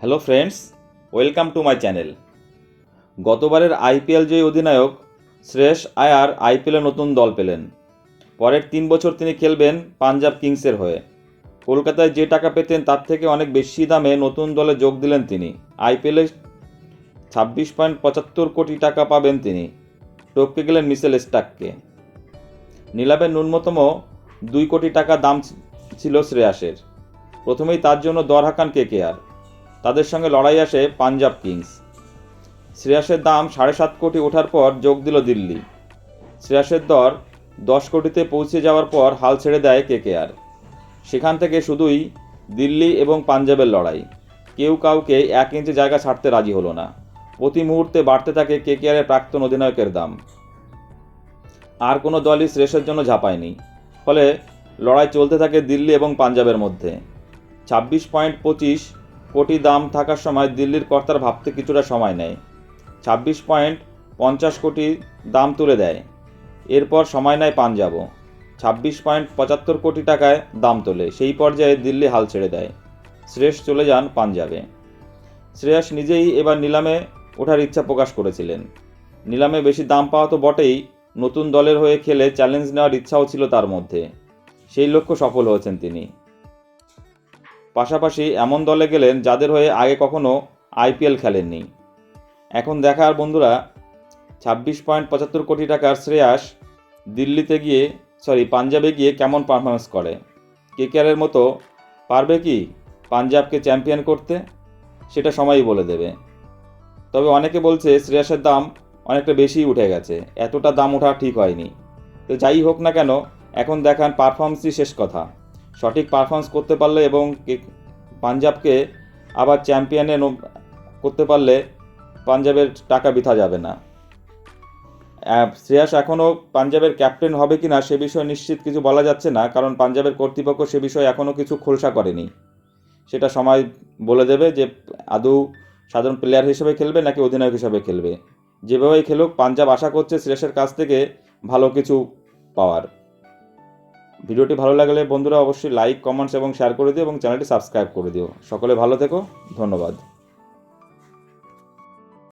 Hello friends welcome to my channel গতবারের IPL জয়ী অধিনায়ক শ্রেয়স আয়ার আইপিএলে নতুন দল পেলেন। পরের তিন বছর তিনি খেলবেন পাঞ্জাব কিংসের হয়ে। কলকাতায় যে টাকা পেতেন তার থেকে অনেক বেশি দামে নতুন দলে যোগ দিলেন তিনি। আইপিএলে ছাব্বিশ পয়েন্ট পঁচাত্তর কোটি টাকা পাবেন তিনি। টপকে গেলেন মিসেল স্টাককে। নিলামের ন্যূনতম দুই কোটি টাকা দাম ছিল শ্রেয়াসের। প্রথমেই তার জন্য দর হাঁকান কেকেআর তাদের সঙ্গে লড়াই আসে পাঞ্জাব কিংস। শ্রেয়াসের দাম সাড়ে সাত কোটি ওঠার পর যোগ দিল দিল্লি। শ্রেয়াসের দর দশ কোটিতে পৌঁছে যাওয়ার পর হাল ছেড়ে দেয় কেকেআর। সেখান থেকে শুধুই দিল্লি এবং পাঞ্জাবের লড়াই। কেউ কাউকে এক ইঞ্চি জায়গা ছাড়তে রাজি হলো না। প্রতি মুহূর্তে বাড়তে থাকে কেকেআরের প্রাক্তন অধিনায়কের দাম। আর কোনো দলই শ্রেষের জন্য ঝাঁপায়নি। ফলে লড়াই চলতে থাকে দিল্লি এবং পাঞ্জাবের মধ্যে। ছাব্বিশ পয়েন্ট পঁচিশ কোটি দাম থাকার সময় দিল্লির কর্তার ভাবতে কিছুটা সময় নেয়। ছাব্বিশ পয়েন্ট পঞ্চাশ কোটি দাম তুলে দেয়। এরপর সময় নেয় পাঞ্জাবও। ছাব্বিশ পয়েন্ট পঁচাত্তর কোটি টাকায় দাম তোলে। সেই পর্যায়ে দিল্লি হাল ছেড়ে দেয়। শ্রেয়স চলে যান পাঞ্জাবে। শ্রেয়স নিজেই এবার নিলামে ওঠার ইচ্ছা প্রকাশ করেছিলেন। নিলামে বেশি দাম পাওয়া তো বটেই, নতুন দলের হয়ে খেলে চ্যালেঞ্জ নেওয়ার ইচ্ছাও ছিল তার মধ্যে। সেই লক্ষ্য সফল হয়েছেন তিনি। পাশাপাশি এমন দলে গেলেন যাদের হয়ে আগে কখনো আইপিএল খেলেননি। এখন দেখার বন্ধুরা, ছাব্বিশ পয়েন্ট পঁচাত্তর কোটি টাকার শ্রেয়াস দিল্লিতে গিয়ে সরি পাঞ্জাবে গিয়ে কেমন পারফরমেন্স করে? কেকেআরের মতো পারবে কি পাঞ্জাবকে চ্যাম্পিয়ন করতে? সেটা সময়ই বলে দেবে। তবে অনেকে বলছে শ্রেয়াসের দাম অনেকটা বেশিই উঠে গেছে, এতটা দাম ওঠা ঠিক হয়নি। তো যাই হোক না কেন, এখন দেখান পারফরমেন্সই শেষ কথা। সঠিক পারফরমেন্স করতে পারলে এবং পাঞ্জাবকে আবার চ্যাম্পিয়নে করতে পারলে পাঞ্জাবের টাকা বিথা যাবে না। শ্রেয়াস এখনও পাঞ্জাবের ক্যাপ্টেন হবে কি না সে বিষয়ে নিশ্চিত কিছু বলা যাচ্ছে না, কারণ পাঞ্জাবের কর্তৃপক্ষ সে বিষয়ে এখনও কিছু খোলসা করেনি। সেটা সময় বলে দেবে যে আদৌ সাধারণ প্লেয়ার হিসেবে খেলবে নাকি অধিনায়ক হিসেবে খেলবে। যেভাবেই খেলুক, পাঞ্জাব আশা করছে শ্রেয়াসের কাছ থেকে ভালো কিছু পাওয়ার। ভিডিওটি ভালো লাগলে বন্ধুরা অবশ্যই লাইক কমেন্টস এবং শেয়ার করে দিও এবং চ্যানেলটি সাবস্ক্রাইব করে দিও। সকলে ভালো থেকো, ধন্যবাদ।